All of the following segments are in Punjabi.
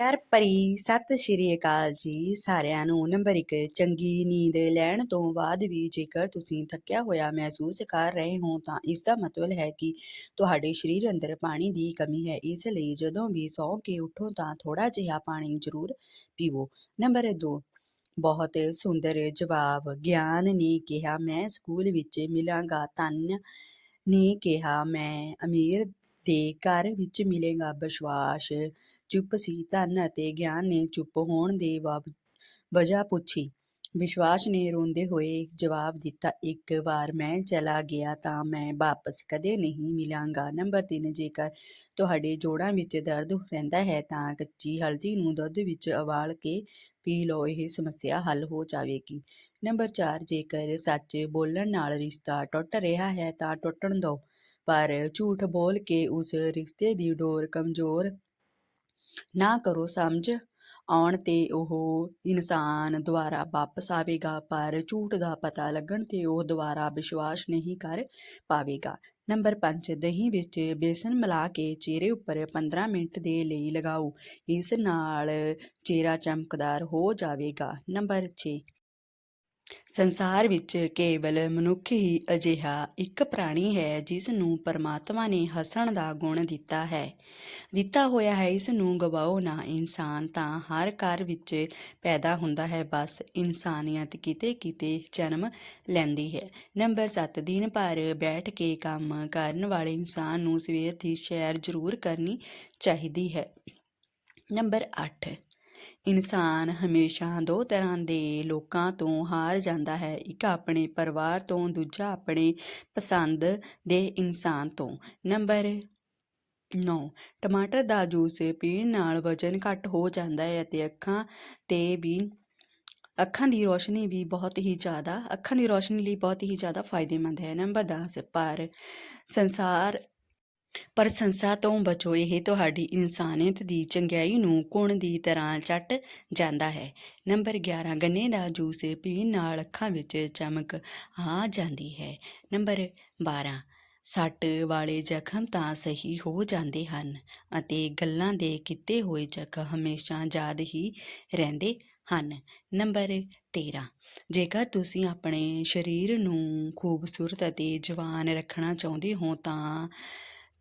ਪਿਆਰ ਭਰੀ ਸਤਿ ਸ਼੍ਰੀ ਅਕਾਲ ਜੀ ਸਾਰਿਆਂ ਨੂੰ। ਨੰਬਰ 1 ਚੰਗੀ ਨੀਂਦ ਲੈਣ ਤੋਂ ਬਾਅਦ ਵੀ ਜੇਕਰ ਤੁਸੀਂ ਥੱਕਿਆ ਹੋਇਆ ਮਹਿਸੂਸ ਕਰ ਰਹੇ ਹੋ ਤਾਂ ਇਸ ਦਾ ਮਤਲਬ ਹੈ ਕਿ ਤੁਹਾਡੇ ਸਰੀਰ ਅੰਦਰ ਪਾਣੀ ਦੀ ਕਮੀ ਹੈ। ਇਸ ਲਈ ਜਦੋਂ ਵੀ ਸੌਂ ਕੇ ਉੱਠੋ ਤਾਂ ਥੋੜਾ ਜਿਹਾ ਪਾਣੀ ਜ਼ਰੂਰ ਪੀਵੋ। ਨੰਬਰ 2 ਬਹੁਤ ਸੁੰਦਰ ਜਵਾਬ, ਗਿਆਨ ਨੇ ਕਿਹਾ, ਮੈਂ ਸਕੂਲ ਵਿੱਚ ਮਿਲਾਂਗਾ, ਧਨ ਨੇ ਕਿਹਾ, ਮੈਂ ਅਮੀਰ ਦੇ ਘਰ ਵਿੱਚ ਮਿਲੇਗਾ। ਵਿਸ਼ਵਾਸ ਚੁੱਪ ਸੀ, ਧਨ ਅਤੇ ਗਿਆਨ ਨੇ ਚੁੱਪ ਹੋਣ ਦੀ ਵਜ੍ਹਾ ਪੁੱਛੀ। ਵਿਸ਼ਵਾਸ ਨੇ ਰੋਂਦੇ ਹੋਏ ਜਵਾਬ ਦਿੱਤਾ, ਇੱਕ ਵਾਰ ਮੈਂ ਚਲਾ ਗਿਆ ਤਾਂ ਮੈਂ ਵਾਪਸ ਕਦੇ ਨਹੀਂ ਮਿਲਾਂਗਾ। ਨੰਬਰ 3 ਜੇਕਰ ਤੁਹਾਡੇ ਜੋੜਾਂ ਵਿੱਚ ਦਰਦ ਰਹਿੰਦਾ ਹੈ ਤਾਂ ਕੱਚੀ ਹਲਦੀ ਨੂੰ ਦੁੱਧ ਵਿੱਚ ਉਬਾਲ ਕੇ ਪੀ ਲਓ, ਇਹ ਸਮੱਸਿਆ ਹੱਲ ਹੋ ਜਾਵੇਗੀ। ਨੰਬਰ ਚਾਰ, ਜੇਕਰ ਸੱਚ ਬੋਲਣ ਨਾਲ ਰਿਸ਼ਤਾ ਟੁੱਟ ਰਿਹਾ ਹੈ ਤਾਂ ਟੁੱਟਣ ਦਿਓ, ਪਰ ਝੂਠ ਬੋਲ ਕੇ ਉਸ ਰਿਸ਼ਤੇ ਦੀ ਡੋਰ ਕਮਜ਼ੋਰ ਨਾ ਕਰੋ ਸਮਝ ਆਉਣ ਤੇ ਉਹ ਇਨਸਾਨ ਦੁਆਰਾ ਵਾਪਸ ਆਵੇਗਾ, ਪਰ ਝੂਠ ਦਾ ਪਤਾ ਲੱਗਣ ਤੇ ਉਹ ਦੁਬਾਰਾ ਵਿਸ਼ਵਾਸ ਨਹੀਂ ਕਰ ਪਾਵੇਗਾ। ਨੰਬਰ 5 ਦਹੀਂ ਵਿੱਚ ਬੇਸਨ ਮਿਲਾ ਕੇ ਚਿਹਰੇ ਉੱਪਰ 15 ਮਿੰਟ ਦੇ ਲਈ ਲਗਾਓ। ਇਸ ਨਾਲ ਚਿਹਰਾ ਚਮਕਦਾਰ ਹੋ ਜਾਵੇਗਾ। ਨੰਬਰ 6 ਸੰਸਾਰ ਵਿੱਚ ਕੇਵਲ ਮਨੁੱਖ ਹੀ ਅਜਿਹਾ ਇੱਕ ਪ੍ਰਾਣੀ ਹੈ, ਜਿਸ ਨੂੰ ਪਰਮਾਤਮਾ ਨੇ ਹੱਸਣ ਦਾ ਗੁਣ ਦਿੱਤਾ ਹੈ। ਦਿੱਤਾ ਹੋਇਆ ਹੈ, ਇਸ ਨੂੰ ਗਵਾਓ ਨਾ ਇਨਸਾਨ ਤਾਂ ਹਰ ਘਰ ਵਿੱਚ ਪੈਦਾ ਹੁੰਦਾ ਹੈ, ਬਸ ਇਨਸਾਨੀਅਤ ਕਿਤੇ ਕਿਤੇ ਜਨਮ ਲੈਂਦੀ ਹੈ। ਨੰਬਰ 7 ਦਿਨ ਭਰ ਬੈਠ ਕੇ ਕੰਮ ਕਰਨ ਵਾਲੇ ਇਨਸਾਨ ਨੂੰ ਸਵੇਰ ਦੀ ਸੈਰ ਜ਼ਰੂਰ ਕਰਨੀ ਚਾਹੀਦੀ ਹੈ। ਨੰਬਰ 8 ਇਨਸਾਨ ਹਮੇਸ਼ਾ ਦੋ ਤਰ੍ਹਾਂ ਦੇ ਲੋਕਾਂ ਤੋਂ ਹਾਰ ਜਾਂਦਾ ਹੈ। ਇੱਕ ਆਪਣੇ ਪਰਿਵਾਰ ਤੋਂ, ਦੂਜਾ ਆਪਣੇ ਪਸੰਦ ਦੇ ਇਨਸਾਨ ਤੋਂ। ਨੰਬਰ 9 ਟਮਾਟਰ ਦਾ ਜੂਸ ਪੀਣ ਨਾਲ ਵਜ਼ਨ ਘੱਟ ਹੋ ਜਾਂਦਾ ਹੈ ਅਤੇ ਅੱਖਾਂ ਤੇ ਵੀ, ਅੱਖਾਂ ਦੀ ਰੋਸ਼ਨੀ ਵੀ ਬਹੁਤ ਹੀ ਜ਼ਿਆਦਾ, ਅੱਖਾਂ ਦੀ ਰੋਸ਼ਨੀ ਲਈ ਬਹੁਤ ਹੀ ਜ਼ਿਆਦਾ ਫਾਇਦੇਮੰਦ ਹੈ। ਨੰਬਰ 10 ਪਰ ਸੰਸਾਰ ਪ੍ਰਸ਼ੰਸਾ ਤੋਂ ਬਚੋ, ਇਹ ਤੁਹਾਡੀ ਇਨਸਾਨੀਅਤ ਦੀ ਚੰਗਿਆਈ ਨੂੰ ਕੁਣ ਦੀ ਤਰ੍ਹਾਂ ਚੱਟ ਜਾਂਦਾ ਹੈ। ਨੰਬਰ 11 ਗੰਨੇ ਦਾ ਜੂਸ ਪੀਣ ਨਾਲ ਅੱਖਾਂ ਵਿੱਚ ਚਮਕ ਆ ਜਾਂਦੀ ਹੈ। ਨੰਬਰ 12 ਸੱਟ ਵਾਲੇ ਜ਼ਖਮ ਤਾਂ ਸਹੀ ਹੋ ਜਾਂਦੇ ਹਨ ਅਤੇ ਗੱਲਾਂ ਦੇ ਕੀਤੇ ਹੋਏ ਜ਼ਖਮ ਹਮੇਸ਼ਾ ਯਾਦ ਹੀ ਰਹਿੰਦੇ ਹਨ। ਨੰਬਰ 13 ਜੇਕਰ ਤੁਸੀਂ ਆਪਣੇ ਸਰੀਰ ਨੂੰ ਖੂਬਸੂਰਤ ਅਤੇ ਜਵਾਨ ਰੱਖਣਾ ਚਾਹੁੰਦੇ ਹੋ ਤਾਂ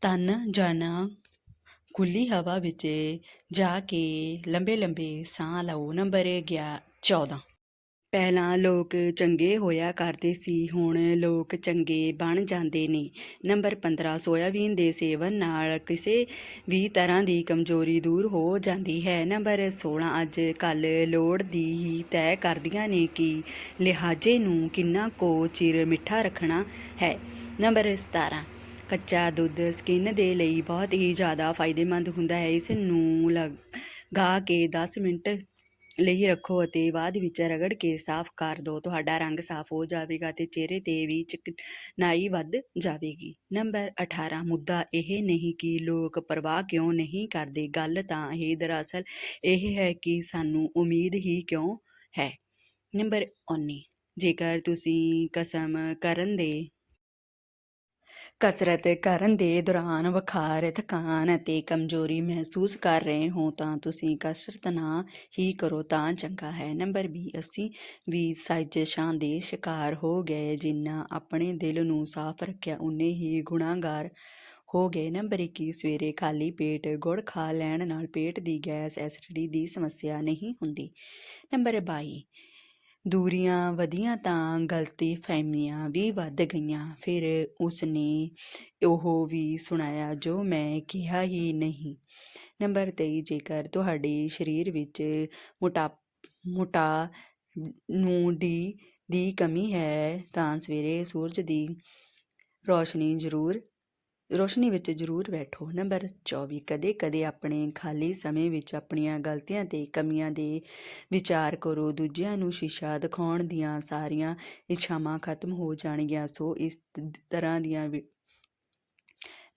ਤਨ ਜਨ ਖੁੱਲੀ ਹਵਾ ਵਿੱਚ ਜਾ ਕੇ ਲੰਬੇ ਲੰਬੇ ਸਾਹ ਲਓ। ਨੰਬਰ ਗਿਆ 14 ਪਹਿਲਾਂ ਲੋਕ ਚੰਗੇ ਹੋਇਆ ਕਰਦੇ ਸੀ, ਹੁਣ ਲੋਕ ਚੰਗੇ ਬਣ ਜਾਂਦੇ ਨੇ। ਨੰਬਰ 15 ਸੋਇਆਬੀਨ ਦੇ ਸੇਵਨ ਨਾਲ ਕਿਸੇ ਵੀ ਤਰ੍ਹਾਂ ਦੀ ਕਮਜ਼ੋਰੀ ਦੂਰ ਹੋ ਜਾਂਦੀ ਹੈ। ਨੰਬਰ 16 ਅੱਜ ਕੱਲ ਲੋੜ ਦੀ ਹੀ ਤੈਅ ਕਰਦੀਆਂ ਨੇ ਕਿ ਲਿਹਾਜ਼ੇ ਨੂੰ ਕਿੰਨਾ ਕੋ ਚਿਰ ਮਿੱਠਾ ਰੱਖਣਾ ਹੈ। ਨੰਬਰ 17 ਕੱਚਾ ਦੁੱਧ ਸਕਿਨ ਦੇ ਲਈ ਬਹੁਤ ਹੀ ਜ਼ਿਆਦਾ ਫਾਇਦੇਮੰਦ ਹੁੰਦਾ ਹੈ। ਇਸ ਨੂੰ ਲਗਾ ਕੇ 10 ਮਿੰਟ ਲਈ ਰੱਖੋ ਅਤੇ ਬਾਅਦ ਵਿੱਚ ਰਗੜ ਕੇ ਸਾਫ਼ ਕਰ ਦਿਓ ਤੁਹਾਡਾ ਰੰਗ ਸਾਫ਼ ਹੋ ਜਾਵੇਗਾ ਤੇ ਚਿਹਰੇ ਤੇ ਵੀ ਚਿਕਨਾਈ ਵੱਧ ਜਾਵੇਗੀ। ਨੰਬਰ 18 ਮੁੱਦਾ ਇਹ ਨਹੀਂ ਕਿ ਲੋਕ ਪਰਵਾਹ ਕਿਉਂ ਨਹੀਂ ਕਰਦੇ। ਗੱਲ ਤਾਂ ਇਹ ਦਰਅਸਲ ਇਹ ਹੈ ਕਿ ਸਾਨੂੰ ਉਮੀਦ ਹੀ ਕਿਉਂ ਹੈ। ਨੰਬਰ 19 ਜੇਕਰ ਤੁਸੀਂ ਕਸਮ ਕਰਨ ਦੇ ਕਸਰਤ ਕਰਨ ਦੇ ਦੌਰਾਨ ਬੁਖਾਰ ਥਕਾਨ ਅਤੇ ਕਮਜ਼ੋਰੀ ਮਹਿਸੂਸ ਕਰ ਰਹੇ ਹੋ ਤਾਂ ਤੁਸੀਂ ਕਸਰਤ ਨਾ ਹੀ ਕਰੋ, ਤਾਂ ਚੰਗਾ ਹੈ। ਨੰਬਰ 20 ਅਸੀਂ ਵੀ ਸਾਜ਼ਿਸ਼ਾਂ ਦੇ ਸ਼ਿਕਾਰ ਹੋ ਗਏ, ਜਿੰਨਾ ਆਪਣੇ ਦਿਲ ਨੂੰ ਸਾਫ਼ ਰੱਖਿਆ ਉਨੇ ਹੀ ਗੁਨਾਹਗਾਰ ਹੋ ਗਏ। ਨੰਬਰ 21 ਸਵੇਰੇ ਖਾਲੀ ਪੇਟ ਗੁੜ ਖਾ ਲੈਣ ਨਾਲ ਪੇਟ ਦੀ ਗੈਸ ਐਸਿਡਿਟੀ ਦੀ ਸਮੱਸਿਆ ਨਹੀਂ ਹੁੰਦੀ। ਨੰਬਰ 22 ਦੂਰੀਆਂ ਵਧੀਆਂ ਤਾਂ ਗਲਤੀ ਫਹਿਮੀਆਂ ਵੀ ਵੱਧ ਗਈਆਂ। ਫਿਰ ਉਸਨੇ ਉਹ ਵੀ ਸੁਣਾਇਆ, ਜੋ ਮੈਂ ਕਿਹਾ ਹੀ ਨਹੀਂ। ਨੰਬਰ 23 ਜੇਕਰ ਤੁਹਾਡੇ ਸਰੀਰ ਵਿੱਚ ਮੋਟਾ ਮੋਟਾ ਨੂੰ ਡੀ, ਦੀ ਕਮੀ ਹੈ, ਤਾਂ ਸਵੇਰੇ ਸੂਰਜ ਦੀ ਰੋਸ਼ਨੀ ਜ਼ਰੂਰ ਰੋਸ਼ਨੀ ਵਿੱਚ ਜ਼ਰੂਰ ਬੈਠੋ। ਨੰਬਰ 24 ਕਦੇ ਕਦੇ ਆਪਣੇ ਖਾਲੀ ਸਮੇਂ ਵਿੱਚ ਆਪਣੀਆਂ ਗਲਤੀਆਂ ਤੇ ਕਮੀਆਂ ਦੇ ਵਿਚਾਰ ਕਰੋ। ਦੂਜਿਆਂ ਨੂੰ ਸ਼ੀਸ਼ਾ ਦਿਖਾਉਣ ਦੀਆਂ ਸਾਰੀਆਂ ਇੱਛਾਵਾਂ ਖਤਮ ਹੋ ਜਾਣਗੀਆਂ, ਸੋ ਇਸ ਤਰ੍ਹਾਂ ਦੀਆਂ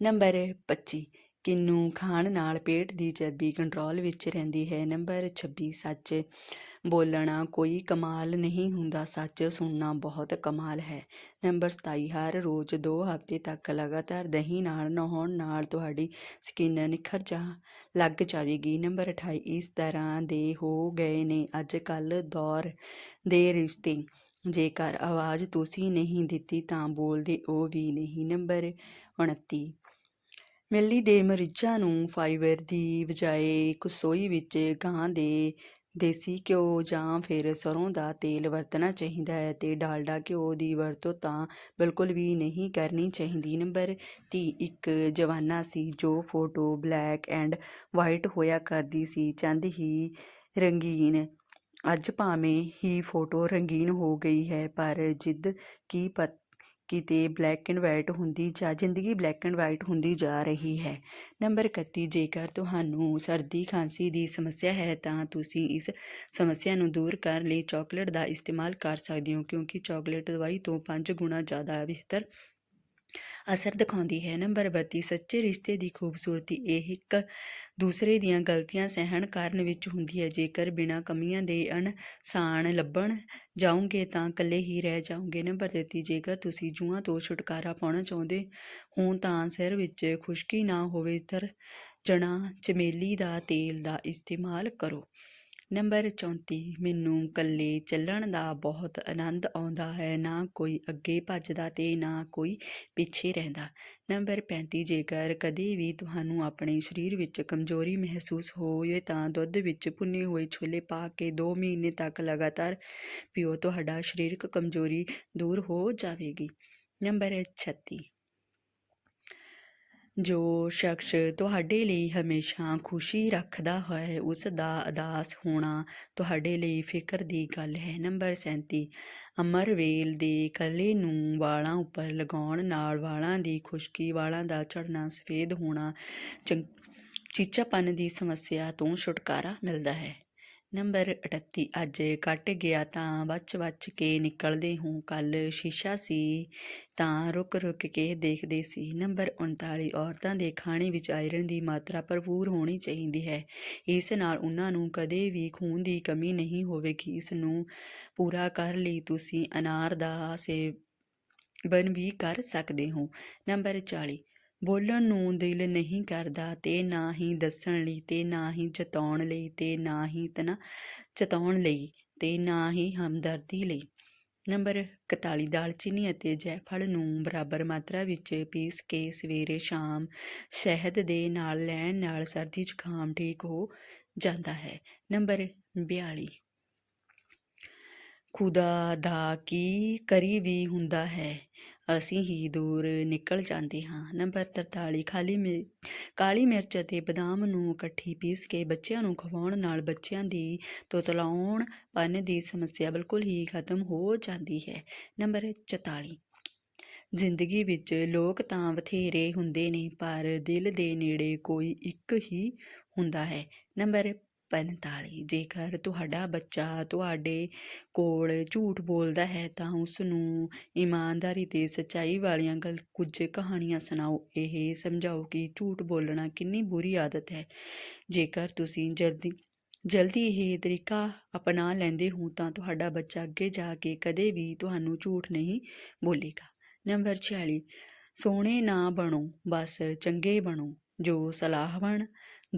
ਨੰਬਰ 25 ਕਿੰਨੂ ਖਾਣ ਨਾਲ ਪੇਟ ਦੀ ਚਰਬੀ ਕੰਟਰੋਲ ਵਿੱਚ ਰਹਿੰਦੀ ਹੈ। ਨੰਬਰ 26 ਸੱਚ ਬੋਲਣਾ ਕੋਈ ਕਮਾਲ ਨਹੀਂ ਹੁੰਦਾ, ਸੱਚ ਸੁਣਨਾ ਬਹੁਤ ਕਮਾਲ ਹੈ। ਨੰਬਰ 27 ਹਰ ਰੋਜ਼ 2 ਹਫ਼ਤੇ ਤੱਕ ਲਗਾਤਾਰ ਦਹੀਂ ਨਾਲ ਨਹਾਉਣ ਨਾਲ ਤੁਹਾਡੀ ਸਕਿਨ ਨਿਖਰ ਜਾ ਲੱਗ ਜਾਵੇਗੀ। ਨੰਬਰ 28 ਇਸ ਤਰ੍ਹਾਂ ਦੇ ਹੋ ਗਏ ਨੇ ਅੱਜ ਕੱਲ੍ਹ ਦੌਰ ਦੇ ਰਿਸ਼ਤੇ। ਜੇਕਰ ਆਵਾਜ਼ ਤੁਸੀਂ ਨਹੀਂ ਦਿੱਤੀ ਤਾਂ ਬੋਲਦੇ ਉਹ ਵੀ ਨਹੀਂ। ਨੰਬਰ 29 ਮਿਲਣੀ ਦੇ ਮਰੀਜ਼ਾਂ ਨੂੰ ਫਾਈਬਰ ਦੀ ਬਜਾਏ ਕਸੋਈ ਵਿੱਚ ਗਾਂ ਦੇ ਦੇਸੀ ਘਿਓ ਜਾਂ ਫਿਰ ਸਰੋਂ ਦਾ ਤੇਲ ਵਰਤਣਾ ਚਾਹੀਦਾ ਹੈ ਤੇ ਡਾਲਡਾ ਘਿਓ ਦੀ ਵਰਤੋਂ ਤਾਂ ਬਿਲਕੁਲ ਵੀ ਨਹੀਂ ਕਰਨੀ ਚਾਹੀਦੀ। ਨੰਬਰ 30 ਇੱਕ ਜਵਾਨਾ ਸੀ ਜੋ ਫੋਟੋ ਬਲੈਕ ਐਂਡ ਵਾਈਟ ਹੋਇਆ ਕਰਦੀ ਸੀ, ਚੰਦ ਹੀ ਰੰਗੀਨ। ਅੱਜ ਭਾਵੇਂ ਹੀ ਫੋਟੋ ਰੰਗੀਨ ਹੋ ਗਈ ਹੈ, ਪਰ ਜਿੱਦ ਕੀ ਪਤ ਕਿਤੇ ਬਲੈਕ ਐਂਡ ਵਾਈਟ ਹੁੰਦੀ ਜਾਂ ਜ਼ਿੰਦਗੀ ਬਲੈਕ ਐਂਡ ਵਾਈਟ ਹੁੰਦੀ ਜਾ ਰਹੀ ਹੈ। ਨੰਬਰ 31 ਜੇਕਰ ਤੁਹਾਨੂੰ ਸਰਦੀ ਖਾਂਸੀ ਦੀ ਸਮੱਸਿਆ ਹੈ ਤਾਂ ਤੁਸੀਂ ਇਸ ਸਮੱਸਿਆ ਨੂੰ ਦੂਰ ਕਰਨ ਲਈ ਚਾਕਲੇਟ ਦਾ ਇਸਤੇਮਾਲ ਕਰ ਸਕਦੇ ਹੋ ਕਿਉਂਕਿ ਚਾਕਲੇਟ ਦਵਾਈ ਤੋਂ 5 ਗੁਣਾ ਜ਼ਿਆਦਾ ਬਿਹਤਰ ਅਸਰ ਦਿਖਾਉਂਦੀ ਹੈ। ਨੰਬਰ 32 ਸੱਚੇ ਰਿਸ਼ਤੇ ਦੀ ਖੂਬਸੂਰਤੀ, ਇਹ ਇੱਕ ਦੂਸਰੇ ਦੀਆਂ ਗਲਤੀਆਂ ਸਹਿਣ ਕਰਨ ਵਿੱਚ ਹੁੰਦੀ ਹੈ। ਜੇਕਰ ਬਿਨਾਂ ਕਮੀਆਂ ਦੇ ਅਣਸਾਨ ਲੱਭਣ ਜਾਓਗੇ ਤਾਂ ਇਕੱਲੇ ਹੀ ਰਹਿ ਜਾਓਗੇ। ਨੰਬਰ 33 ਜੇਕਰ ਤੁਸੀਂ ਜੂਆਂ ਤੋਂ ਛੁਟਕਾਰਾ ਪਾਉਣਾ ਚਾਹੁੰਦੇ ਹੋ ਤਾਂ ਸਿਰ ਵਿੱਚ ਖੁਸ਼ਕੀ ਨਾ ਹੋਵੇ, ਤਰ ਜਣਾ ਚਮੇਲੀ ਦਾ ਤੇਲ ਦਾ ਇਸਤੇਮਾਲ ਕਰੋ। ਨੰਬਰ 34 ਮੈਨੂੰ ਇਕੱਲੇ ਚੱਲਣ ਦਾ ਬਹੁਤ ਆਨੰਦ ਆਉਂਦਾ ਹੈ, ਨਾ ਕੋਈ ਅੱਗੇ ਭੱਜਦਾ ਤੇ ਨਾ ਕੋਈ ਪਿੱਛੇ ਰਹਿੰਦਾ। ਨੰਬਰ 35 ਜੇਕਰ ਕਦੇ ਵੀ ਤੁਹਾਨੂੰ ਆਪਣੇ ਸਰੀਰ ਵਿੱਚ ਕਮਜ਼ੋਰੀ ਮਹਿਸੂਸ ਹੋਵੇ ਤਾਂ ਦੁੱਧ ਵਿੱਚ ਭੁੰਨੇ ਹੋਏ ਛੋਲੇ ਪਾ ਕੇ 2 ਮਹੀਨੇ ਤੱਕ ਲਗਾਤਾਰ ਪੀਓ, ਤੁਹਾਡਾ ਸਰੀਰਕ ਕਮਜ਼ੋਰੀ ਦੂਰ ਹੋ ਜਾਵੇਗੀ। ਨੰਬਰ 36 ਜੋ ਸ਼ਖਸ ਤੁਹਾਡੇ ਲਈ ਹਮੇਸ਼ਾ ਖੁਸ਼ੀ ਰੱਖਦਾ ਹੈ, ਉਸ ਦਾ ਅਦਾਸ ਹੋਣਾ ਤੁਹਾਡੇ ਲਈ ਫਿਕਰ ਦੀ ਗੱਲ ਹੈ। ਨੰਬਰ 37 ਅਮਰਵੇਲ ਦੇ ਕਲੇ ਨੂੰ ਵਾਲਾਂ ਉੱਪਰ ਲਗਾਉਣ ਨਾਲ ਵਾਲਾਂ ਦੀ ਖੁਸ਼ਕੀ, ਵਾਲਾਂ ਦਾ ਝੜਨਾ ਸਫੇਦ ਹੋਣਾ ਚੀਚਾਪਨ ਦੀ ਸਮੱਸਿਆ ਤੋਂ ਛੁਟਕਾਰਾ ਮਿਲਦਾ ਹੈ। ਨੰਬਰ 38 ਅੱਜ ਕੱਟ ਗਿਆ ਤਾਂ ਬਚ-ਬਚ ਕੇ ਨਿਕਲਦੇ ਹੂੰ, ਕੱਲ ਸ਼ੀਸ਼ਾ ਸੀ ਤਾਂ ਰੁਕ-ਰੁਕ ਕੇ ਦੇਖਦੇ ਸੀ। ਨੰਬਰ 39 ਔਰਤਾਂ ਦੇ ਖਾਣੇ ਵਿੱਚ ਆਇਰਨ ਦੀ ਮਾਤਰਾ ਭਰਪੂਰ ਹੋਣੀ ਚਾਹੀਦੀ ਹੈ। ਇਸ ਨਾਲ ਉਹਨਾਂ ਨੂੰ ਕਦੇ ਵੀ ਖੂਨ ਦੀ ਕਮੀ ਨਹੀਂ ਹੋਵੇਗੀ। ਇਸ ਨੂੰ ਪੂਰਾ ਕਰਨ ਲਈ ਤੁਸੀਂ, ਅਨਾਰ ਦਾ ਸੇਵਨ ਵੀ ਕਰ ਸਕਦੇ ਹੋ। ਨੰਬਰ 40 ਬੋਲਣ ਨੂੰ ਦਿਲ ਨਹੀਂ ਕਰਦਾ ਤੇ ਨਾ ਹੀ ਦੱਸਣ ਲਈ ਤੇ ਨਾ ਹੀ ਜਤਾਉਣ ਲਈ ਤੇ ਨਾ ਹੀ ਤਨਾ ਚਤਾਉਣ ਲਈ ਤੇ ਨਾ ਹੀ ਹਮਦਰਦੀ ਲਈ। ਨੰਬਰ 41 ਦਾਲਚੀਨੀ ਅਤੇ ਜੈਫਲ ਨੂੰ ਬਰਾਬਰ ਮਾਤਰਾ ਵਿੱਚ ਪੀਸ ਕੇ ਸਵੇਰੇ ਸ਼ਾਮ ਸ਼ਹਿਦ ਦੇ ਨਾਲ ਲੈਣ ਨਾਲ ਸਰਦੀ ਜ਼ੁਕਾਮ ਠੀਕ ਹੋ ਜਾਂਦਾ ਹੈ। ਨੰਬਰ 42 ਖੁਦਾ ਦਾ ਕੀ ਕਰੀ ਵੀ ਹੁੰਦਾ ਹੈ? ਅਸੀਂ ਹੀ ਦੂਰ ਨਿਕਲ ਜਾਂਦੇ ਹਾਂ। ਨੰਬਰ 43 ਖਾਲੀ ਮਿ, ਕਾਲੀ ਮਿਰਚ ਅਤੇ ਬਦਾਮ ਨੂੰ ਇਕੱਠੀ ਪੀਸ ਕੇ ਬੱਚਿਆਂ ਨੂੰ ਖਵਾਉਣ ਨਾਲ ਬੱਚਿਆਂ ਦੀ ਤੋਤਲਾਉਣ, ਪਨ ਦੀ ਸਮੱਸਿਆ ਬਿਲਕੁਲ ਹੀ ਖਤਮ ਹੋ ਜਾਂਦੀ ਹੈ। ਨੰਬਰ 44 ਜ਼ਿੰਦਗੀ ਵਿੱਚ ਲੋਕ ਤਾਂ ਬਥੇਰੇ ਹੁੰਦੇ ਨੇ, ਪਰ ਦਿਲ ਦੇ ਨੇੜੇ ਕੋਈ ਇੱਕ ਹੀ ਹੁੰਦਾ ਹੈ। ਨੰਬਰ 45 ਜੇਕਰ ਤੁਹਾਡਾ ਬੱਚਾ ਤੁਹਾਡੇ ਕੋਲ ਝੂਠ ਬੋਲਦਾ ਹੈ, ਤਾਂ ਉਸ ਨੂੰ ਇਮਾਨਦਾਰੀ ਤੇ ਸੱਚਾਈ ਵਾਲੀਆਂ ਗੱਲ ਕੁਝ ਕਹਾਣੀਆਂ ਸੁਣਾਓ। ਇਹ ਸਮਝਾਓ ਕਿ ਝੂਠ ਬੋਲਣਾ ਕਿੰਨੀ ਬੁਰੀ ਆਦਤ ਹੈ। ਜੇਕਰ ਤੁਸੀਂ ਜਲਦੀ ਜਲਦੀ ਇਹ ਤਰੀਕਾ ਅਪਣਾ ਲੈਂਦੇ ਹੋ, ਤਾਂ ਤੁਹਾਡਾ ਬੱਚਾ ਅੱਗੇ ਜਾ ਕੇ ਕਦੇ ਵੀ ਤੁਹਾਨੂੰ ਝੂਠ ਨਹੀਂ ਬੋਲੇਗਾ। ਨੰਬਰ 46 ਸੋਹਣੇ ਨਾ ਬਣੋ, ਬਸ ਚੰਗੇ ਬਣੋ। ਜੋ ਸਲਾਹ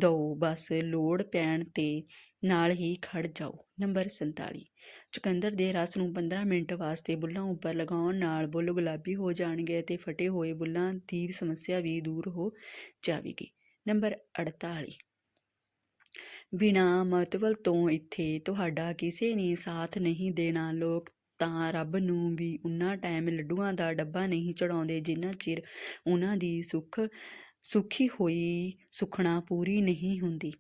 ਬਣ ਬਸ ਲੋੜ ਪੈਣ ਤੇ ਨਾਲ ਹੀ ਖੜ ਜਾਓ। ਨੰਬਰ 47 ਚੁਕੰਦਰ ਦੇ ਰਸ ਨੂੰ 15 ਮਿੰਟ ਵਾਸਤੇ ਬੁੱਲਾਂ ਉੱਪਰ ਲਗਾਉਣ ਨਾਲ ਬੁੱਲ ਗੁਲਾਬੀ ਹੋ ਜਾਣਗੇ ਤੇ ਫਟੇ ਹੋਏ ਬੁੱਲਾਂ ਦੀ ਸਮੱਸਿਆ ਵੀ ਦੂਰ ਹੋ ਜਾਵੇਗੀ। ਨੰਬਰ 48 ਬਿਨਾ ਮਤਵਲ ਤੋਂ ਇੱਥੇ ਤੁਹਾਡਾ ਕਿਸੇ ਨੇ ਸਾਥ ਨਹੀਂ ਦੇਣਾ। ਲੋਕ ਤਾਂ ਰੱਬ ਨੂੰ ਵੀ ਉਨਾ ਟਾਈਮ ਲੱਡੂਆਂ ਦਾ ਡੱਬਾ ਨਹੀਂ ਚੜਾਉਂਦੇ ਜਿੰਨਾ ਚਿਰ ਉਹਨਾਂ ਦੀ ਸੁੱਖ ਸੁਖੀ ਹੋਈ ਸੁਖਣਾ ਪੂਰੀ ਨਹੀਂ ਹੁੰਦੀ।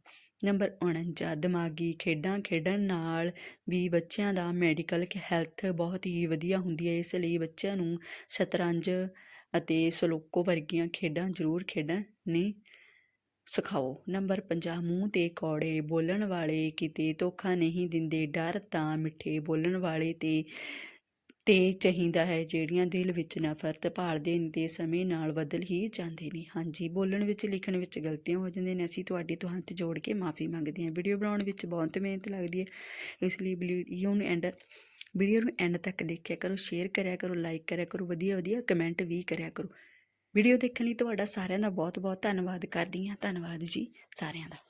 ਨੰਬਰ 49 ਦਿਮਾਗੀ ਖੇਡਾਂ ਖੇਡਣ ਨਾਲ ਵੀ ਬੱਚਿਆਂ ਦਾ ਮੈਡੀਕਲ ਹੈਲਥ ਬਹੁਤ ਹੀ ਵਧੀਆ ਹੁੰਦੀ ਹੈ। ਇਸ ਲਈ ਬੱਚਿਆਂ ਨੂੰ ਸ਼ਤਰੰਜ ਅਤੇ ਸਲੋਕੋ ਵਰਗੀਆਂ ਖੇਡਾਂ ਜ਼ਰੂਰ ਖੇਡਣ ਨਹੀਂ ਸਿਖਾਓ। ਨੰਬਰ 50 ਮੂੰਹ ਤੇ ਕੌੜੇ ਬੋਲਣ ਵਾਲੇ ਕਿਤੇ ਧੋਖਾ ਨਹੀਂ ਦਿੰਦੇ, ਡਰ ਤਾਂ ਮਿੱਠੇ ਬੋਲਣ ਵਾਲੇ ਤੇ ਤੇ ਚਾਹੀਦਾ ਹੈ, ਜਿਹੜੀਆਂ ਦਿਲ ਵਿੱਚ ਨਫ਼ਰਤ ਭਾਰ ਦੇਣ ਦੇ ਸਮੇਂ ਨਾਲ ਬਦਲ ਹੀ ਜਾਂਦੇ ਨੇ। ਹਾਂਜੀ, ਬੋਲਣ ਵਿੱਚ, ਲਿਖਣ ਵਿੱਚ ਗਲਤੀਆਂ ਹੋ ਜਾਂਦੀਆਂ ਨੇ, ਅਸੀਂ ਤੁਹਾਡੀ ਤੋਂ ਹੱਥ ਜੋੜ ਕੇ ਮਾਫੀ ਮੰਗਦੇ ਹਾਂ। ਵੀਡੀਓ ਬਣਾਉਣ ਵਿੱਚ ਬਹੁਤ ਮਿਹਨਤ ਲੱਗਦੀ ਹੈ, ਇਸ ਲਈ ਵੀਡੀਓ ਨੂੰ ਐਂਡ, ਵੀਡੀਓ ਨੂੰ ਐਂਡ ਤੱਕ ਦੇਖਿਆ ਕਰੋ, ਸ਼ੇਅਰ ਕਰਿਆ ਕਰੋ, ਲਾਈਕ ਕਰਿਆ ਕਰੋ ਵਧੀਆ ਵਧੀਆ ਕਮੈਂਟ ਵੀ ਕਰਿਆ ਕਰੋ। ਵੀਡੀਓ ਦੇਖਣ ਲਈ ਤੁਹਾਡਾ ਸਾਰਿਆਂ ਦਾ ਬਹੁਤ ਬਹੁਤ ਧੰਨਵਾਦ ਕਰਦੀ ਹਾਂ। ਧੰਨਵਾਦ ਜੀ ਸਾਰਿਆਂ ਦਾ।